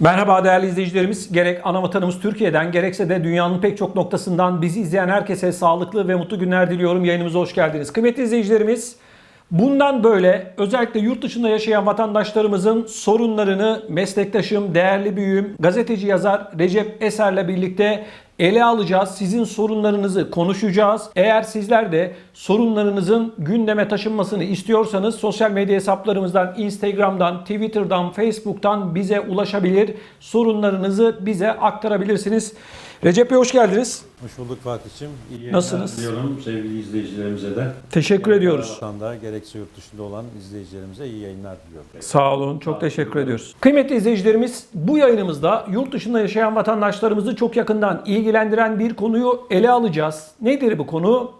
Merhaba değerli izleyicilerimiz. Gerek ana vatanımız Türkiye'den gerekse de dünyanın pek çok noktasından bizi izleyen herkese sağlıklı ve mutlu günler diliyorum. Yayınımıza hoş geldiniz. Kıymetli izleyicilerimiz, bundan böyle özellikle yurt dışında yaşayan vatandaşlarımızın sorunlarını meslektaşım, değerli büyüğüm, gazeteci yazar Recep Eser'le birlikte ele alacağız. Sizin sorunlarınızı konuşacağız. Eğer sizler de sorunlarınızın gündeme taşınmasını istiyorsanız sosyal medya hesaplarımızdan, Instagram'dan, Twitter'dan, Facebook'tan bize ulaşabilir. Sorunlarınızı bize aktarabilirsiniz. Recep Bey hoş geldiniz. Hoş bulduk Fatih'im. İyi Nasılsınız? diliyorum sevgili izleyicilerimize de. Teşekkür ediyoruz. Vatanda gerekse yurt dışında olan izleyicilerimize iyi yayınlar diliyorum. Sağ olun. Çok teşekkür ediyoruz. Kıymetli izleyicilerimiz bu yayınımızda yurt dışında yaşayan vatandaşlarımızı çok yakından ilgilendiren bir konuyu ele alacağız. Nedir bu konu?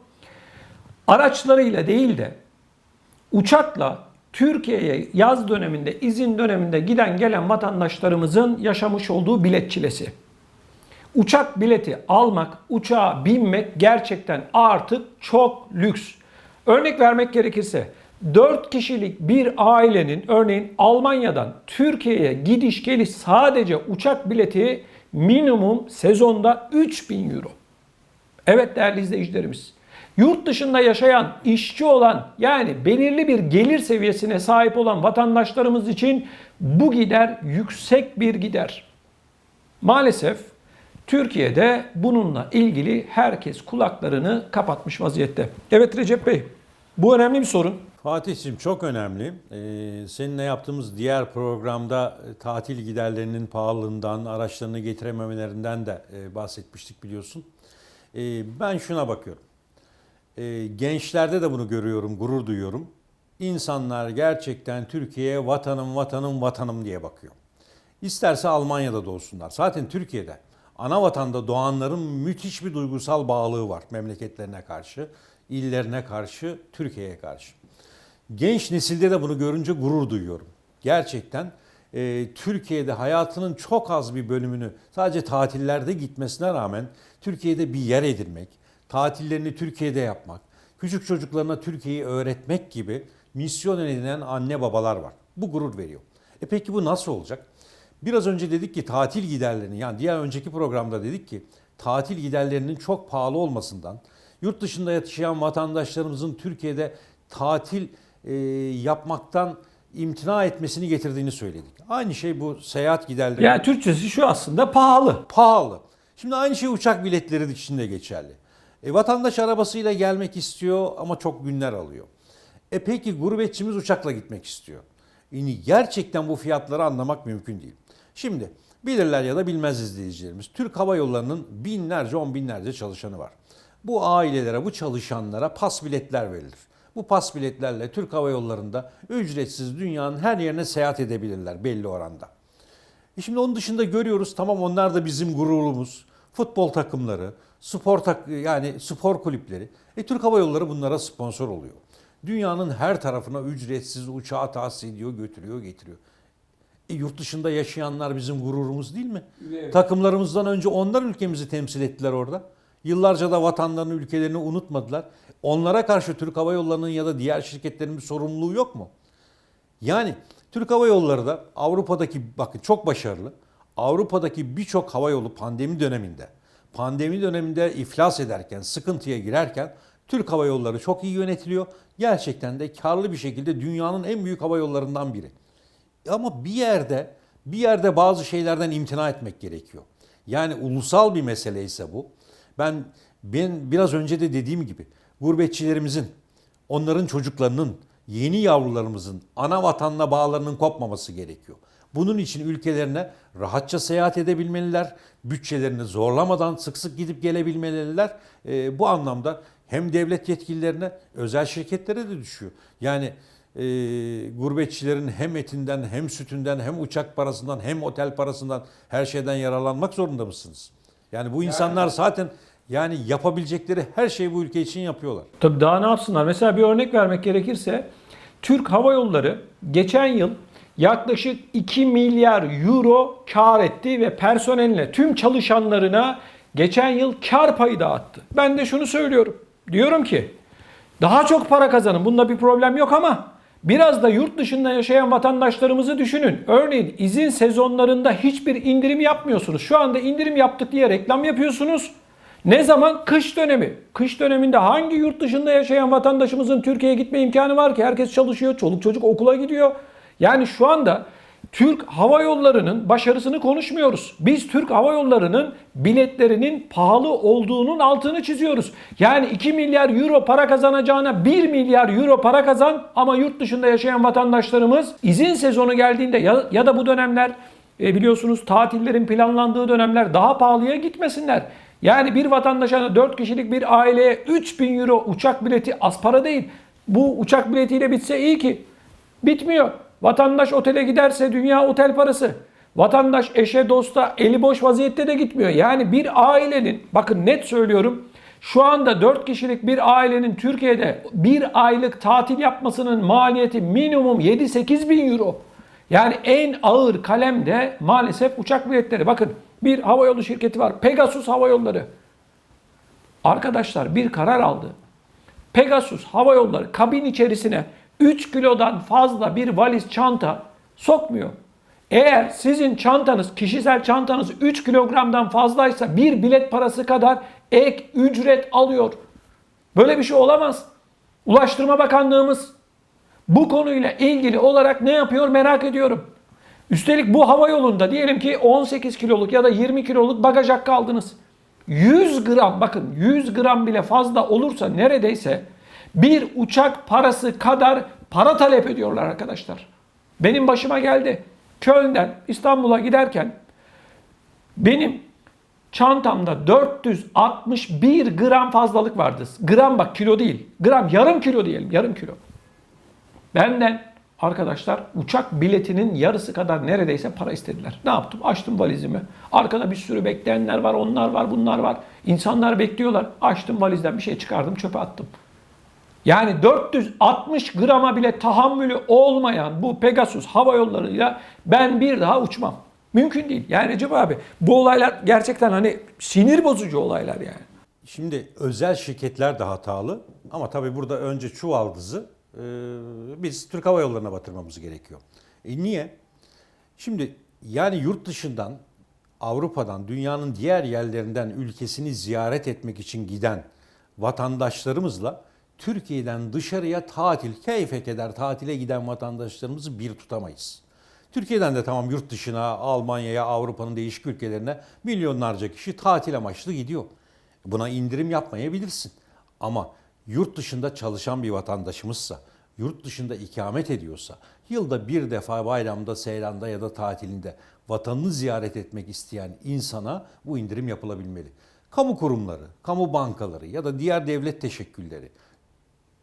Araçlarıyla değil de uçakla Türkiye'ye yaz döneminde, izin döneminde giden gelen vatandaşlarımızın yaşamış olduğu bilet çilesi. Uçak bileti almak, uçağa binmek gerçekten artık çok lüks. Örnek vermek gerekirse 4 kişilik bir ailenin örneğin Almanya'dan Türkiye'ye gidiş geliş sadece uçak bileti minimum sezonda 3000 euro. Evet değerli izleyicilerimiz. Yurt dışında yaşayan, işçi olan yani belirli bir gelir seviyesine sahip olan vatandaşlarımız için bu gider yüksek bir gider. Maalesef Türkiye'de bununla ilgili herkes kulaklarını kapatmış vaziyette. Evet Recep Bey, bu önemli bir sorun. Fatih'im çok önemli. Ee, seninle yaptığımız diğer programda e, tatil giderlerinin pahalılığından, araçlarını getirememelerinden de e, bahsetmiştik biliyorsun. E, ben şuna bakıyorum. E, gençlerde de bunu görüyorum, gurur duyuyorum. İnsanlar gerçekten Türkiye'ye vatanım, vatanım, vatanım diye bakıyor. İsterse Almanya'da doğsunlar. Zaten Türkiye'de ana vatanda doğanların müthiş bir duygusal bağlılığı var memleketlerine karşı, illerine karşı, Türkiye'ye karşı. Genç nesilde de bunu görünce gurur duyuyorum. Gerçekten e, Türkiye'de hayatının çok az bir bölümünü sadece tatillerde gitmesine rağmen Türkiye'de bir yer edinmek, tatillerini Türkiye'de yapmak, küçük çocuklarına Türkiye'yi öğretmek gibi misyon edinen anne babalar var. Bu gurur veriyor. E peki bu nasıl olacak? Biraz önce dedik ki tatil giderlerini yani diğer önceki programda dedik ki tatil giderlerinin çok pahalı olmasından yurt dışında yaşayan vatandaşlarımızın Türkiye'de tatil e, yapmaktan imtina etmesini getirdiğini söyledik. Aynı şey bu seyahat giderleri. Yani Türkçesi şu aslında pahalı. pahalı. Şimdi aynı şey uçak biletleri için de geçerli. E, vatandaş arabasıyla gelmek istiyor ama çok günler alıyor. E peki gurbetçimiz uçakla gitmek istiyor. Yani gerçekten bu fiyatları anlamak mümkün değil. Şimdi bilirler ya da bilmez izleyicilerimiz. Türk Hava Yolları'nın binlerce on binlerce çalışanı var. Bu ailelere, bu çalışanlara pas biletler verilir. Bu pas biletlerle Türk Hava Yolları'nda ücretsiz dünyanın her yerine seyahat edebilirler belli oranda. E şimdi onun dışında görüyoruz tamam onlar da bizim gururumuz. Futbol takımları, spor tak yani spor kulüpleri. E Türk Hava Yolları bunlara sponsor oluyor. Dünyanın her tarafına ücretsiz uçağı tahsis ediyor, götürüyor, getiriyor. E yurt dışında yaşayanlar bizim gururumuz değil mi? Evet. Takımlarımızdan önce onlar ülkemizi temsil ettiler orada. Yıllarca da vatanlarını, ülkelerini unutmadılar. Onlara karşı Türk Hava Yolları'nın ya da diğer şirketlerin bir sorumluluğu yok mu? Yani Türk Hava Yolları da Avrupa'daki bakın çok başarılı. Avrupa'daki birçok hava yolu pandemi döneminde, pandemi döneminde iflas ederken, sıkıntıya girerken Türk Hava Yolları çok iyi yönetiliyor. Gerçekten de karlı bir şekilde dünyanın en büyük hava yollarından biri. Ama bir yerde bir yerde bazı şeylerden imtina etmek gerekiyor. Yani ulusal bir mesele ise bu. Ben ben biraz önce de dediğim gibi gurbetçilerimizin, onların çocuklarının, yeni yavrularımızın ana vatanla bağlarının kopmaması gerekiyor. Bunun için ülkelerine rahatça seyahat edebilmeliler, bütçelerini zorlamadan sık sık gidip gelebilmeliler. Ee, bu anlamda hem devlet yetkililerine, özel şirketlere de düşüyor. Yani e, gurbetçilerin hem etinden hem sütünden hem uçak parasından hem otel parasından her şeyden yararlanmak zorunda mısınız? Yani bu insanlar zaten yani yapabilecekleri her şeyi bu ülke için yapıyorlar. Tabii daha ne yapsınlar? Mesela bir örnek vermek gerekirse Türk Hava Yolları geçen yıl yaklaşık 2 milyar euro kar etti ve personeline tüm çalışanlarına geçen yıl kar payı dağıttı. Ben de şunu söylüyorum. Diyorum ki Daha çok para kazanın. Bunda bir problem yok ama biraz da yurt dışında yaşayan vatandaşlarımızı düşünün. Örneğin izin sezonlarında hiçbir indirim yapmıyorsunuz. Şu anda indirim yaptık diye reklam yapıyorsunuz. Ne zaman? Kış dönemi. Kış döneminde hangi yurt dışında yaşayan vatandaşımızın Türkiye'ye gitme imkanı var ki? Herkes çalışıyor, çoluk çocuk okula gidiyor. Yani şu anda Türk Hava Yolları'nın başarısını konuşmuyoruz. Biz Türk Hava Yolları'nın biletlerinin pahalı olduğunun altını çiziyoruz. Yani 2 milyar euro para kazanacağına 1 milyar euro para kazan ama yurt dışında yaşayan vatandaşlarımız izin sezonu geldiğinde ya, ya da bu dönemler e, biliyorsunuz tatillerin planlandığı dönemler daha pahalıya gitmesinler. Yani bir vatandaşa 4 kişilik bir aileye 3000 euro uçak bileti az para değil. Bu uçak biletiyle bitse iyi ki. Bitmiyor. Vatandaş otele giderse dünya otel parası. Vatandaş eşe dosta eli boş vaziyette de gitmiyor. Yani bir ailenin bakın net söylüyorum şu anda 4 kişilik bir ailenin Türkiye'de bir aylık tatil yapmasının maliyeti minimum 7-8 bin euro. Yani en ağır kalemde maalesef uçak biletleri. Bakın bir havayolu şirketi var. Pegasus Hava Yolları. Arkadaşlar bir karar aldı. Pegasus Hava Yolları kabin içerisine 3 kilodan fazla bir valiz çanta sokmuyor. Eğer sizin çantanız, kişisel çantanız 3 kilogramdan fazlaysa bir bilet parası kadar ek ücret alıyor. Böyle bir şey olamaz. Ulaştırma Bakanlığımız bu konuyla ilgili olarak ne yapıyor merak ediyorum. Üstelik bu hava yolunda diyelim ki 18 kiloluk ya da 20 kiloluk bagaj hakkı aldınız. 100 gram bakın 100 gram bile fazla olursa neredeyse bir uçak parası kadar para talep ediyorlar arkadaşlar. Benim başıma geldi. Köln'den İstanbul'a giderken benim çantamda 461 gram fazlalık vardı. Gram bak kilo değil. Gram yarım kilo diyelim yarım kilo. Benden arkadaşlar uçak biletinin yarısı kadar neredeyse para istediler. Ne yaptım? Açtım valizimi. Arkada bir sürü bekleyenler var, onlar var, bunlar var. İnsanlar bekliyorlar. Açtım valizden bir şey çıkardım, çöpe attım. Yani 460 grama bile tahammülü olmayan bu Pegasus hava yollarıyla ben bir daha uçmam. Mümkün değil. Yani Recep abi bu olaylar gerçekten hani sinir bozucu olaylar yani. Şimdi özel şirketler de hatalı ama tabii burada önce çuvaldızı e, biz Türk Hava Yolları'na batırmamız gerekiyor. E niye? Şimdi yani yurt dışından, Avrupa'dan, dünyanın diğer yerlerinden ülkesini ziyaret etmek için giden vatandaşlarımızla Türkiye'den dışarıya tatil, keyfe keder tatile giden vatandaşlarımızı bir tutamayız. Türkiye'den de tamam yurt dışına, Almanya'ya, Avrupa'nın değişik ülkelerine milyonlarca kişi tatil amaçlı gidiyor. Buna indirim yapmayabilirsin. Ama yurt dışında çalışan bir vatandaşımızsa, yurt dışında ikamet ediyorsa, yılda bir defa bayramda, seyranda ya da tatilinde vatanını ziyaret etmek isteyen insana bu indirim yapılabilmeli. Kamu kurumları, kamu bankaları ya da diğer devlet teşekkülleri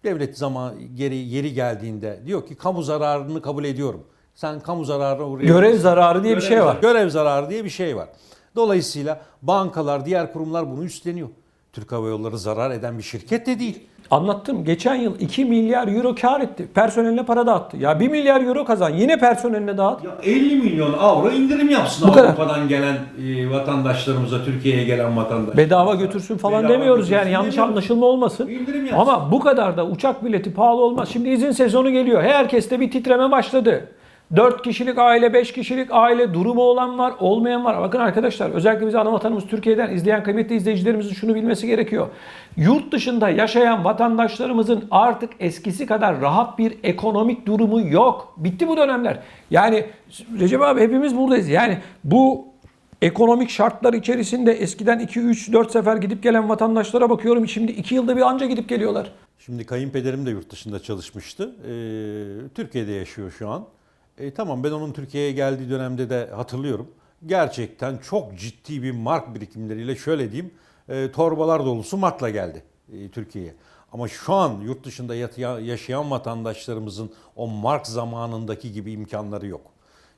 devlet zaman geri yeri geldiğinde diyor ki kamu zararını kabul ediyorum. Sen kamu zararına uğrayabilirsin. Görev zararı diye bir Görev şey var. Görev zararı diye bir şey var. Dolayısıyla bankalar, diğer kurumlar bunu üstleniyor. Türk Hava Yolları zarar eden bir şirket de değil. Anlattım. Geçen yıl 2 milyar euro kar etti. Personeline para dağıttı. Ya 1 milyar euro kazan. Yine personeline dağıt. Ya 50 milyon avro indirim yapsın Bu kadar. Avrupa'dan gelen e, vatandaşlarımıza, Türkiye'ye gelen vatandaşlar. Bedava götürsün falan Bedava demiyoruz yani götürsün yanlış demiyoruz. anlaşılma olmasın. İndirim yapsın. Ama bu kadar da uçak bileti pahalı olmaz. Şimdi izin sezonu geliyor. Herkeste bir titreme başladı. 4 kişilik aile, 5 kişilik aile durumu olan var, olmayan var. Bakın arkadaşlar özellikle bizi ana Türkiye'den izleyen kıymetli izleyicilerimizin şunu bilmesi gerekiyor. Yurt dışında yaşayan vatandaşlarımızın artık eskisi kadar rahat bir ekonomik durumu yok. Bitti bu dönemler. Yani Recep abi hepimiz buradayız. Yani bu ekonomik şartlar içerisinde eskiden 2 3 4 sefer gidip gelen vatandaşlara bakıyorum. Şimdi 2 yılda bir anca gidip geliyorlar. Şimdi kayınpederim de yurt dışında çalışmıştı. Ee, Türkiye'de yaşıyor şu an. E, tamam ben onun Türkiye'ye geldiği dönemde de hatırlıyorum. Gerçekten çok ciddi bir mark birikimleriyle şöyle diyeyim e, torbalar dolusu markla geldi e, Türkiye'ye. Ama şu an yurt dışında yaşayan vatandaşlarımızın o mark zamanındaki gibi imkanları yok.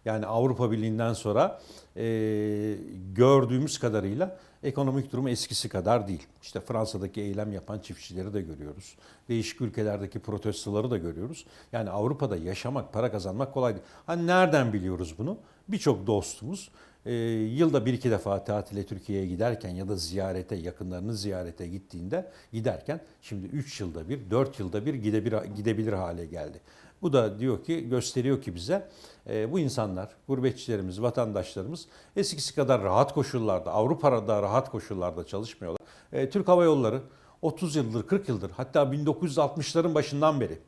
Yani Avrupa Birliği'nden sonra e, gördüğümüz kadarıyla ekonomik durum eskisi kadar değil. İşte Fransa'daki eylem yapan çiftçileri de görüyoruz. Değişik ülkelerdeki protestoları da görüyoruz. Yani Avrupa'da yaşamak, para kazanmak kolay değil. Hani nereden biliyoruz bunu? Birçok dostumuz e, yılda bir iki defa tatile Türkiye'ye giderken ya da ziyarete, yakınlarını ziyarete gittiğinde giderken şimdi 3 yılda bir, 4 yılda bir gidebilir, gidebilir hale geldi. Bu da diyor ki gösteriyor ki bize e, bu insanlar, gurbetçilerimiz, vatandaşlarımız eskisi kadar rahat koşullarda, Avrupa'da rahat koşullarda çalışmıyorlar. E, Türk Hava Yolları 30 yıldır, 40 yıldır hatta 1960'ların başından beri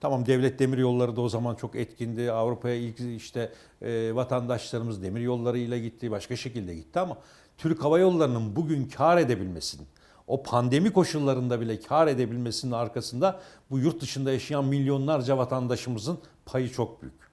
Tamam devlet demir yolları da o zaman çok etkindi. Avrupa'ya ilk işte e, vatandaşlarımız demir yollarıyla gitti, başka şekilde gitti ama Türk Hava Yolları'nın bugün kar edebilmesinin, o pandemi koşullarında bile kar edebilmesinin arkasında bu yurt dışında yaşayan milyonlarca vatandaşımızın payı çok büyük.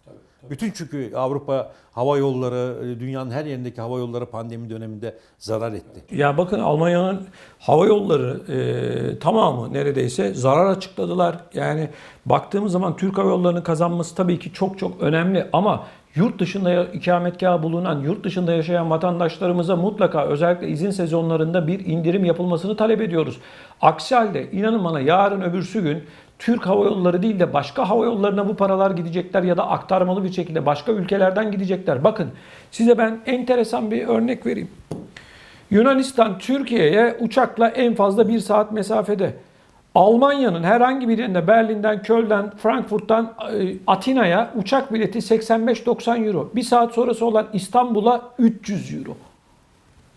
Bütün çünkü Avrupa hava yolları, dünyanın her yerindeki hava yolları pandemi döneminde zarar etti. Ya bakın Almanya'nın hava yolları e, tamamı neredeyse zarar açıkladılar. Yani baktığımız zaman Türk Hava Yolları'nın kazanması tabii ki çok çok önemli ama yurt dışında ikametgahı bulunan, yurt dışında yaşayan vatandaşlarımıza mutlaka özellikle izin sezonlarında bir indirim yapılmasını talep ediyoruz. Aksi halde inanın bana yarın öbürsü gün Türk Hava Yolları değil de başka hava yollarına bu paralar gidecekler ya da aktarmalı bir şekilde başka ülkelerden gidecekler. Bakın size ben enteresan bir örnek vereyim. Yunanistan Türkiye'ye uçakla en fazla bir saat mesafede. Almanya'nın herhangi bir yerinde Berlin'den, Köln'den, Frankfurt'tan e, Atina'ya uçak bileti 85-90 euro. Bir saat sonrası olan İstanbul'a 300 euro.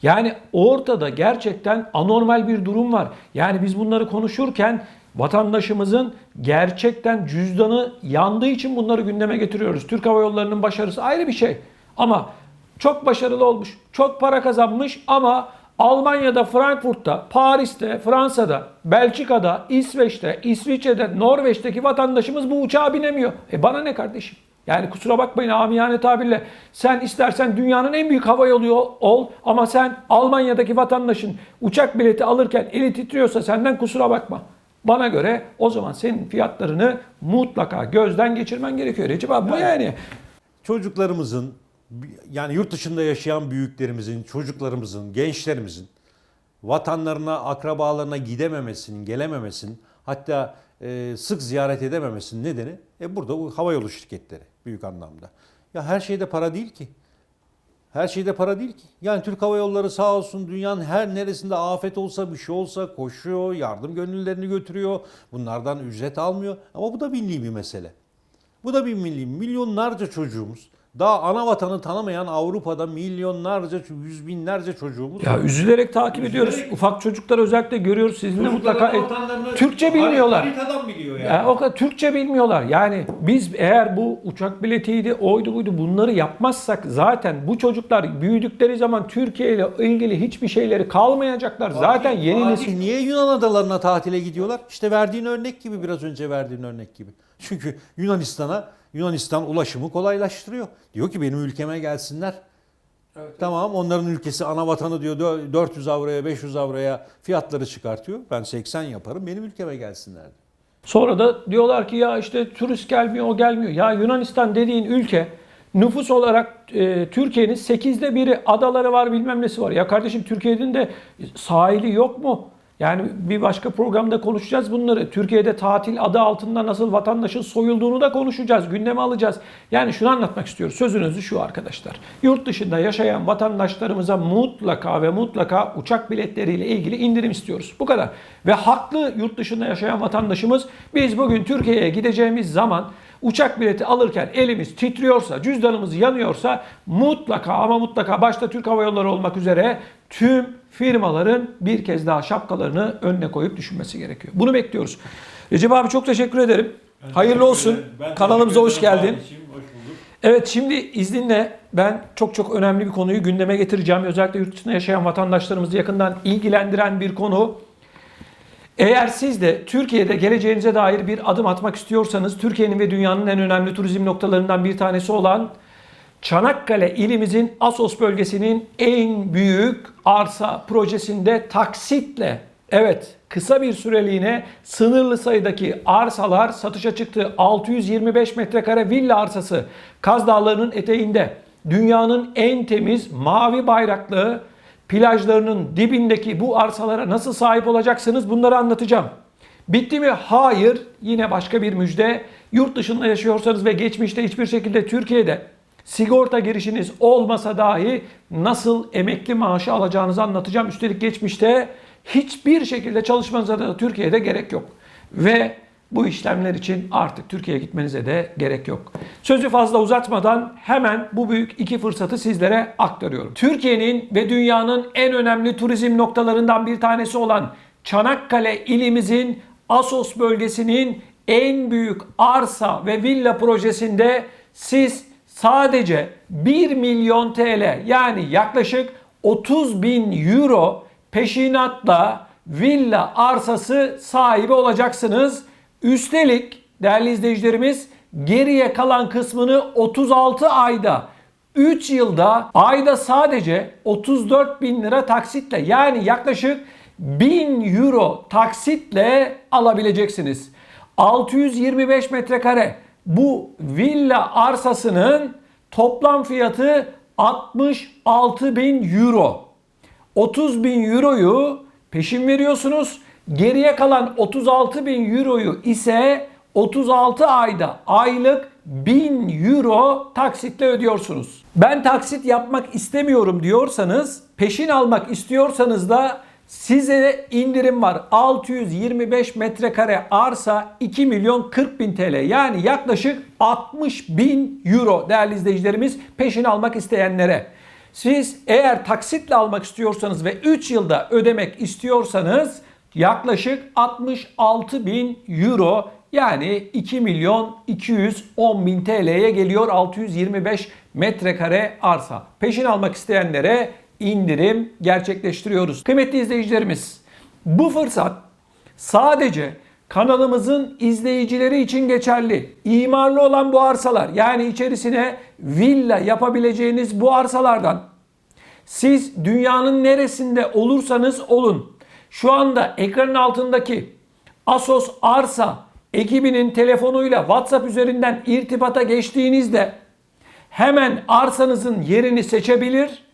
Yani ortada gerçekten anormal bir durum var. Yani biz bunları konuşurken vatandaşımızın gerçekten cüzdanı yandığı için bunları gündeme getiriyoruz. Türk Hava Yolları'nın başarısı ayrı bir şey. Ama çok başarılı olmuş, çok para kazanmış ama Almanya'da, Frankfurt'ta, Paris'te, Fransa'da, Belçika'da, İsveç'te, İsviçre'de, Norveç'teki vatandaşımız bu uçağa binemiyor. E bana ne kardeşim? Yani kusura bakmayın amiyane tabirle sen istersen dünyanın en büyük hava yolu ol ama sen Almanya'daki vatandaşın uçak bileti alırken eli titriyorsa senden kusura bakma. Bana göre o zaman senin fiyatlarını mutlaka gözden geçirmen gerekiyor. Recep abi bu yani. çocuklarımızın yani yurt dışında yaşayan büyüklerimizin, çocuklarımızın, gençlerimizin vatanlarına, akrabalarına gidememesinin, gelememesinin hatta e, sık ziyaret edememesinin nedeni e, burada bu havayolu şirketleri büyük anlamda. Ya her şeyde para değil ki. Her şeyde para değil ki. Yani Türk Hava Yolları sağ olsun dünyanın her neresinde afet olsa bir şey olsa koşuyor, yardım gönüllülerini götürüyor. Bunlardan ücret almıyor. Ama bu da milli bir mesele. Bu da bir milli. Milyonlarca çocuğumuz daha ana vatanı tanımayan Avrupa'da milyonlarca, yüz binlerce çocuğumuz Ya üzülerek takip ediyoruz. Ufak çocuklar özellikle görüyoruz. Sizin de mutlaka et- Türkçe bilmiyorlar. Haritadan biliyor yani. Yani o kadar Türkçe bilmiyorlar. Yani biz eğer bu uçak biletiydi, oydu buydu bunları yapmazsak zaten bu çocuklar büyüdükleri zaman Türkiye ile ilgili hiçbir şeyleri kalmayacaklar. Zaten yeni Fatih, nesil Niye Yunan adalarına tatile gidiyorlar? İşte verdiğin örnek gibi biraz önce verdiğin örnek gibi. Çünkü Yunanistan'a Yunanistan ulaşımı kolaylaştırıyor. Diyor ki benim ülkeme gelsinler. Tamam onların ülkesi ana vatanı diyor dö- 400 avroya 500 avroya fiyatları çıkartıyor. Ben 80 yaparım benim ülkeme gelsinler. diyor. Sonra da diyorlar ki ya işte turist gelmiyor, o gelmiyor. Ya Yunanistan dediğin ülke nüfus olarak e, Türkiye'nin 8'de biri adaları var bilmem nesi var. Ya kardeşim Türkiye'nin de sahili yok mu? Yani bir başka programda konuşacağız bunları. Türkiye'de tatil adı altında nasıl vatandaşın soyulduğunu da konuşacağız. Gündeme alacağız. Yani şunu anlatmak istiyoruz. Sözünüzü şu arkadaşlar. Yurt dışında yaşayan vatandaşlarımıza mutlaka ve mutlaka uçak biletleriyle ilgili indirim istiyoruz. Bu kadar. Ve haklı yurt dışında yaşayan vatandaşımız biz bugün Türkiye'ye gideceğimiz zaman uçak bileti alırken elimiz titriyorsa, cüzdanımız yanıyorsa mutlaka ama mutlaka başta Türk Hava Yolları olmak üzere tüm firmaların bir kez daha şapkalarını önüne koyup düşünmesi gerekiyor. Bunu bekliyoruz. Recep abi çok teşekkür ederim. Hayırlı olsun. Kanalımıza hoş geldin. Evet şimdi izninle ben çok çok önemli bir konuyu gündeme getireceğim. Özellikle yurt dışında yaşayan vatandaşlarımızı yakından ilgilendiren bir konu. Eğer siz de Türkiye'de geleceğinize dair bir adım atmak istiyorsanız Türkiye'nin ve dünyanın en önemli turizm noktalarından bir tanesi olan Çanakkale ilimizin Asos bölgesinin en büyük arsa projesinde taksitle Evet, kısa bir süreliğine sınırlı sayıdaki arsalar satışa çıktı. 625 metrekare villa arsası Kaz Dağları'nın eteğinde. Dünyanın en temiz mavi bayraklı plajlarının dibindeki bu arsalara nasıl sahip olacaksınız bunları anlatacağım. Bitti mi? Hayır. Yine başka bir müjde. Yurt dışında yaşıyorsanız ve geçmişte hiçbir şekilde Türkiye'de sigorta girişiniz olmasa dahi nasıl emekli maaşı alacağınızı anlatacağım. Üstelik geçmişte hiçbir şekilde çalışmanıza da Türkiye'de gerek yok. Ve bu işlemler için artık Türkiye'ye gitmenize de gerek yok. Sözü fazla uzatmadan hemen bu büyük iki fırsatı sizlere aktarıyorum. Türkiye'nin ve dünyanın en önemli turizm noktalarından bir tanesi olan Çanakkale ilimizin Asos bölgesinin en büyük arsa ve villa projesinde siz sadece 1 milyon TL yani yaklaşık 30 bin euro peşinatla villa arsası sahibi olacaksınız. Üstelik değerli izleyicilerimiz geriye kalan kısmını 36 ayda 3 yılda ayda sadece 34 bin lira taksitle yani yaklaşık 1000 euro taksitle alabileceksiniz. 625 metrekare bu villa arsasının toplam fiyatı 66 bin euro. 30 bin euroyu peşin veriyorsunuz. Geriye kalan 36 bin euroyu ise 36 ayda aylık 1000 euro taksitle ödüyorsunuz. Ben taksit yapmak istemiyorum diyorsanız, peşin almak istiyorsanız da size indirim var. 625 metrekare arsa 2 milyon 40 bin TL yani yaklaşık 60 bin euro değerli izleyicilerimiz peşin almak isteyenlere. Siz eğer taksitle almak istiyorsanız ve 3 yılda ödemek istiyorsanız yaklaşık 66 bin euro yani 2 milyon 210 bin TL'ye geliyor 625 metrekare arsa. Peşin almak isteyenlere indirim gerçekleştiriyoruz. Kıymetli izleyicilerimiz bu fırsat sadece kanalımızın izleyicileri için geçerli. İmarlı olan bu arsalar yani içerisine villa yapabileceğiniz bu arsalardan siz dünyanın neresinde olursanız olun. Şu anda ekranın altındaki Asos Arsa ekibinin telefonuyla WhatsApp üzerinden irtibata geçtiğinizde hemen arsanızın yerini seçebilir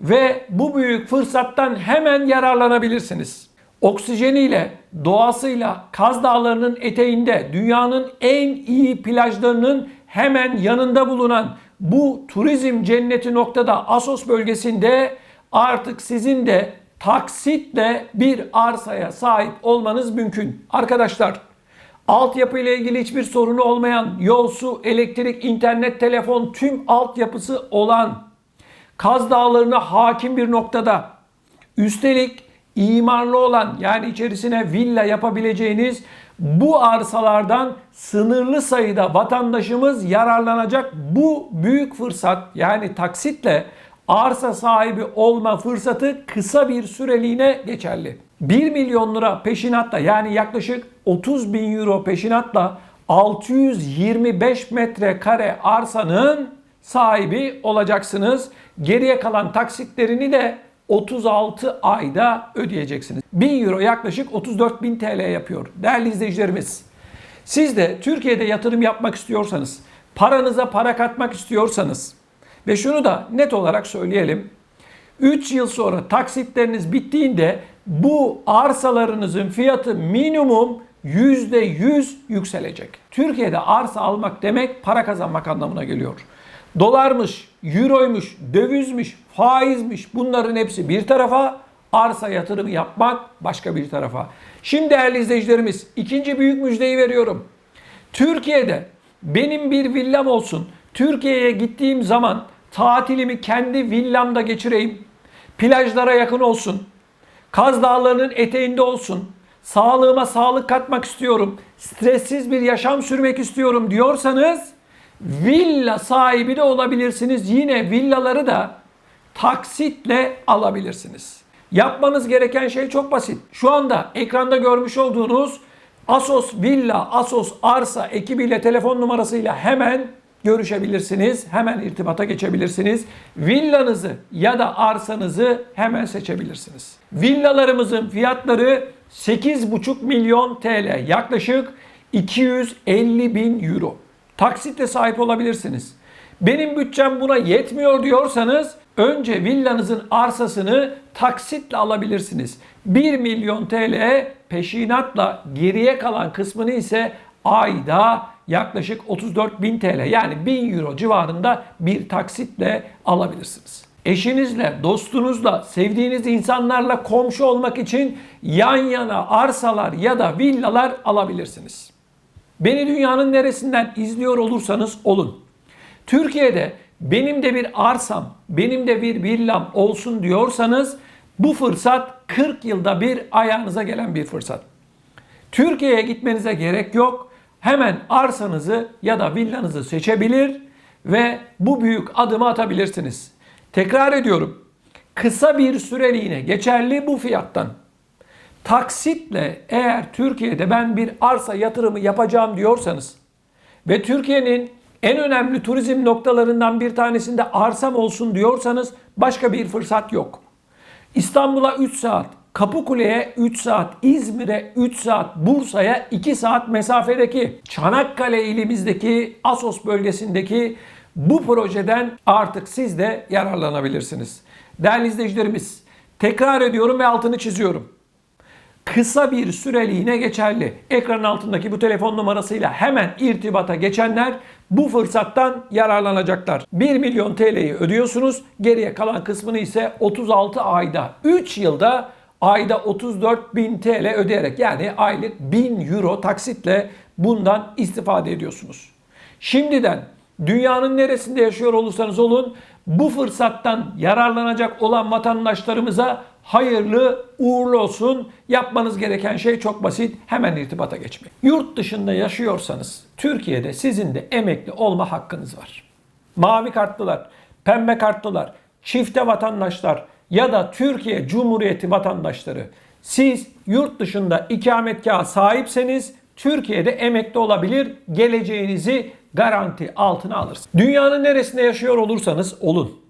ve bu büyük fırsattan hemen yararlanabilirsiniz. Oksijeniyle, doğasıyla Kaz Dağları'nın eteğinde dünyanın en iyi plajlarının hemen yanında bulunan bu turizm cenneti noktada Asos bölgesinde artık sizin de taksitle bir arsaya sahip olmanız mümkün. Arkadaşlar altyapı ile ilgili hiçbir sorunu olmayan yol, su, elektrik, internet, telefon tüm altyapısı olan Kaz Dağları'na hakim bir noktada üstelik imarlı olan yani içerisine villa yapabileceğiniz bu arsalardan sınırlı sayıda vatandaşımız yararlanacak bu büyük fırsat yani taksitle arsa sahibi olma fırsatı kısa bir süreliğine geçerli. 1 milyon lira peşinatla yani yaklaşık 30 bin euro peşinatla 625 metrekare arsanın sahibi olacaksınız. Geriye kalan taksitlerini de 36 ayda ödeyeceksiniz. 1000 euro yaklaşık 34 bin TL yapıyor. Değerli izleyicilerimiz, siz de Türkiye'de yatırım yapmak istiyorsanız, paranıza para katmak istiyorsanız ve şunu da net olarak söyleyelim. 3 yıl sonra taksitleriniz bittiğinde bu arsalarınızın fiyatı minimum %100 yükselecek. Türkiye'de arsa almak demek para kazanmak anlamına geliyor. Dolarmış, euroymuş, dövizmiş, faizmiş bunların hepsi bir tarafa, arsa yatırımı yapmak başka bir tarafa. Şimdi değerli izleyicilerimiz ikinci büyük müjdeyi veriyorum. Türkiye'de benim bir villam olsun. Türkiye'ye gittiğim zaman tatilimi kendi villamda geçireyim. Plajlara yakın olsun. Kaz Dağları'nın eteğinde olsun. Sağlığıma sağlık katmak istiyorum. Stressiz bir yaşam sürmek istiyorum diyorsanız villa sahibi de olabilirsiniz. Yine villaları da taksitle alabilirsiniz. Yapmanız gereken şey çok basit. Şu anda ekranda görmüş olduğunuz Asos Villa, Asos Arsa ekibiyle telefon numarasıyla hemen görüşebilirsiniz. Hemen irtibata geçebilirsiniz. Villanızı ya da arsanızı hemen seçebilirsiniz. Villalarımızın fiyatları 8,5 milyon TL yaklaşık 250 bin euro. Taksitle sahip olabilirsiniz. Benim bütçem buna yetmiyor diyorsanız önce villanızın arsasını taksitle alabilirsiniz. 1 milyon TL peşinatla geriye kalan kısmını ise ayda yaklaşık 34 bin TL yani 1000 euro civarında bir taksitle alabilirsiniz. Eşinizle, dostunuzla, sevdiğiniz insanlarla komşu olmak için yan yana arsalar ya da villalar alabilirsiniz. Beni dünyanın neresinden izliyor olursanız olun. Türkiye'de benim de bir arsam, benim de bir villam olsun diyorsanız bu fırsat 40 yılda bir ayağınıza gelen bir fırsat. Türkiye'ye gitmenize gerek yok. Hemen arsanızı ya da villanızı seçebilir ve bu büyük adımı atabilirsiniz. Tekrar ediyorum. Kısa bir süreliğine geçerli bu fiyattan. Taksitle eğer Türkiye'de ben bir arsa yatırımı yapacağım diyorsanız ve Türkiye'nin en önemli turizm noktalarından bir tanesinde arsam olsun diyorsanız başka bir fırsat yok. İstanbul'a 3 saat, Kapıkule'ye 3 saat, İzmir'e 3 saat, Bursa'ya 2 saat mesafedeki Çanakkale ilimizdeki Asos bölgesindeki bu projeden artık siz de yararlanabilirsiniz. Değerli izleyicilerimiz, tekrar ediyorum ve altını çiziyorum kısa bir süreliğine geçerli. Ekranın altındaki bu telefon numarasıyla hemen irtibata geçenler bu fırsattan yararlanacaklar. 1 milyon TL'yi ödüyorsunuz. Geriye kalan kısmını ise 36 ayda 3 yılda ayda 34 bin TL ödeyerek yani aylık 1000 euro taksitle bundan istifade ediyorsunuz. Şimdiden dünyanın neresinde yaşıyor olursanız olun bu fırsattan yararlanacak olan vatandaşlarımıza hayırlı uğurlu olsun. Yapmanız gereken şey çok basit. Hemen irtibata geçmek. Yurt dışında yaşıyorsanız Türkiye'de sizin de emekli olma hakkınız var. Mavi kartlılar, pembe kartlılar, çifte vatandaşlar ya da Türkiye Cumhuriyeti vatandaşları siz yurt dışında ikametgaha sahipseniz Türkiye'de emekli olabilir, geleceğinizi garanti altına alırsınız. Dünyanın neresinde yaşıyor olursanız olun.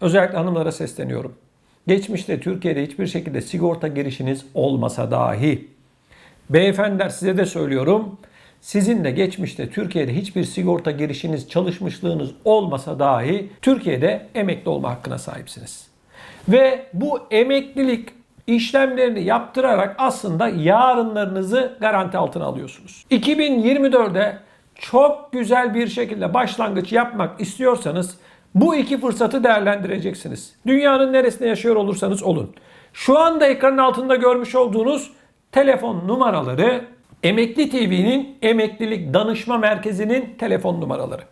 Özellikle hanımlara sesleniyorum. Geçmişte Türkiye'de hiçbir şekilde sigorta girişiniz olmasa dahi beyefendiler size de söylüyorum. Sizin de geçmişte Türkiye'de hiçbir sigorta girişiniz, çalışmışlığınız olmasa dahi Türkiye'de emekli olma hakkına sahipsiniz. Ve bu emeklilik işlemlerini yaptırarak aslında yarınlarınızı garanti altına alıyorsunuz. 2024'de çok güzel bir şekilde başlangıç yapmak istiyorsanız bu iki fırsatı değerlendireceksiniz. Dünyanın neresinde yaşıyor olursanız olun. Şu anda ekranın altında görmüş olduğunuz telefon numaraları Emekli TV'nin emeklilik danışma merkezinin telefon numaraları.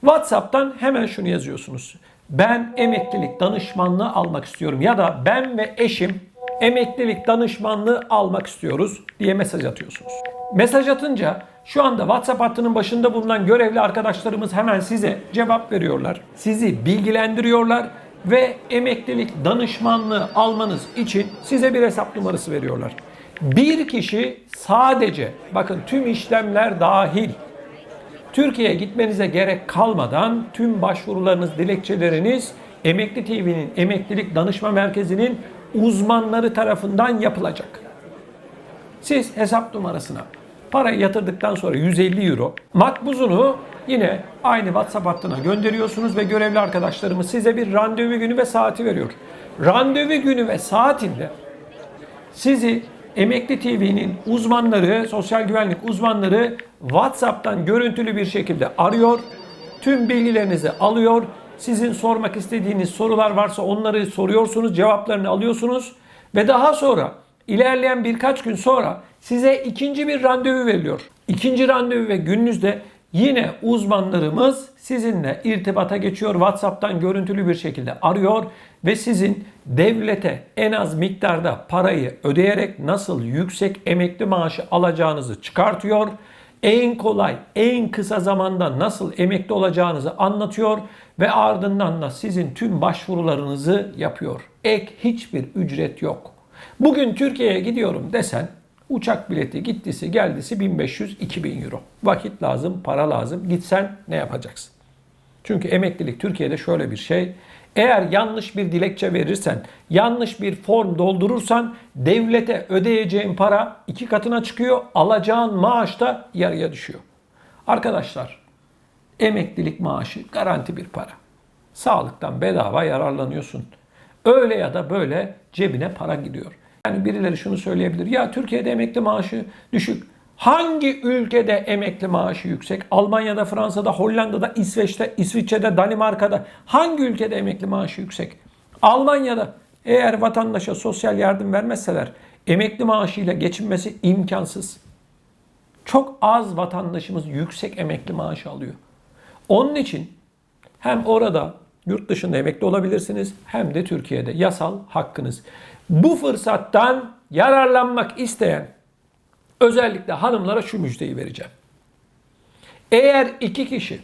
WhatsApp'tan hemen şunu yazıyorsunuz. Ben emeklilik danışmanlığı almak istiyorum ya da ben ve eşim emeklilik danışmanlığı almak istiyoruz diye mesaj atıyorsunuz. Mesaj atınca şu anda WhatsApp hattının başında bulunan görevli arkadaşlarımız hemen size cevap veriyorlar. Sizi bilgilendiriyorlar ve emeklilik danışmanlığı almanız için size bir hesap numarası veriyorlar. Bir kişi sadece bakın tüm işlemler dahil Türkiye'ye gitmenize gerek kalmadan tüm başvurularınız, dilekçeleriniz Emekli TV'nin Emeklilik Danışma Merkezi'nin uzmanları tarafından yapılacak. Siz hesap numarasına parayı yatırdıktan sonra 150 euro makbuzunu yine aynı WhatsApp hattına gönderiyorsunuz ve görevli arkadaşlarımız size bir randevu günü ve saati veriyor. Randevu günü ve saatinde sizi Emekli TV'nin uzmanları, sosyal güvenlik uzmanları WhatsApp'tan görüntülü bir şekilde arıyor. Tüm bilgilerinizi alıyor. Sizin sormak istediğiniz sorular varsa onları soruyorsunuz, cevaplarını alıyorsunuz ve daha sonra ilerleyen birkaç gün sonra size ikinci bir randevu veriliyor. İkinci randevu ve gününüzde yine uzmanlarımız sizinle irtibata geçiyor. WhatsApp'tan görüntülü bir şekilde arıyor ve sizin devlete en az miktarda parayı ödeyerek nasıl yüksek emekli maaşı alacağınızı çıkartıyor. En kolay, en kısa zamanda nasıl emekli olacağınızı anlatıyor ve ardından da sizin tüm başvurularınızı yapıyor. Ek hiçbir ücret yok. Bugün Türkiye'ye gidiyorum desen Uçak bileti gittisi geldisi 1500-2000 euro. Vakit lazım, para lazım. Gitsen ne yapacaksın? Çünkü emeklilik Türkiye'de şöyle bir şey. Eğer yanlış bir dilekçe verirsen, yanlış bir form doldurursan devlete ödeyeceğin para iki katına çıkıyor, alacağın maaş da yarıya düşüyor. Arkadaşlar, emeklilik maaşı garanti bir para. Sağlıktan bedava yararlanıyorsun. Öyle ya da böyle cebine para gidiyor. Yani birileri şunu söyleyebilir. Ya Türkiye'de emekli maaşı düşük. Hangi ülkede emekli maaşı yüksek? Almanya'da, Fransa'da, Hollanda'da, İsveç'te, İsviçre'de, Danimarka'da hangi ülkede emekli maaşı yüksek? Almanya'da eğer vatandaşa sosyal yardım vermezseler emekli maaşıyla geçinmesi imkansız. Çok az vatandaşımız yüksek emekli maaşı alıyor. Onun için hem orada yurt dışında emekli olabilirsiniz hem de Türkiye'de yasal hakkınız. Bu fırsattan yararlanmak isteyen özellikle hanımlara şu müjdeyi vereceğim. Eğer iki kişi,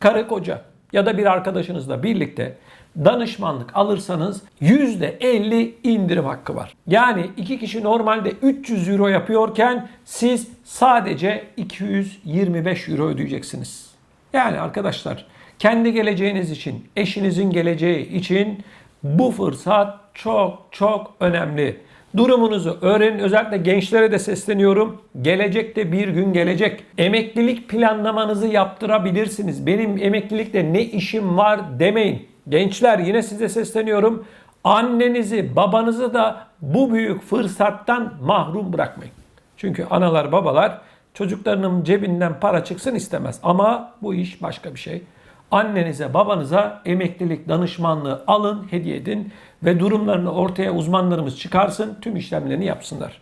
karı koca ya da bir arkadaşınızla birlikte danışmanlık alırsanız %50 indirim hakkı var. Yani iki kişi normalde 300 euro yapıyorken siz sadece 225 euro ödeyeceksiniz. Yani arkadaşlar kendi geleceğiniz için, eşinizin geleceği için bu fırsat çok çok önemli. Durumunuzu öğrenin. Özellikle gençlere de sesleniyorum. Gelecekte bir gün gelecek. Emeklilik planlamanızı yaptırabilirsiniz. Benim emeklilikte ne işim var demeyin. Gençler yine size sesleniyorum. Annenizi, babanızı da bu büyük fırsattan mahrum bırakmayın. Çünkü analar, babalar çocuklarının cebinden para çıksın istemez. Ama bu iş başka bir şey. Annenize, babanıza emeklilik danışmanlığı alın, hediye edin ve durumlarını ortaya uzmanlarımız çıkarsın, tüm işlemlerini yapsınlar.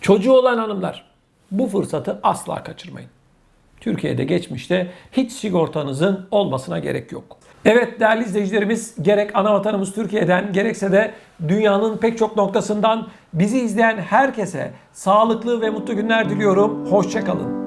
Çocuğu olan hanımlar bu fırsatı asla kaçırmayın. Türkiye'de geçmişte hiç sigortanızın olmasına gerek yok. Evet değerli izleyicilerimiz gerek ana vatanımız Türkiye'den gerekse de dünyanın pek çok noktasından bizi izleyen herkese sağlıklı ve mutlu günler diliyorum. Hoşçakalın.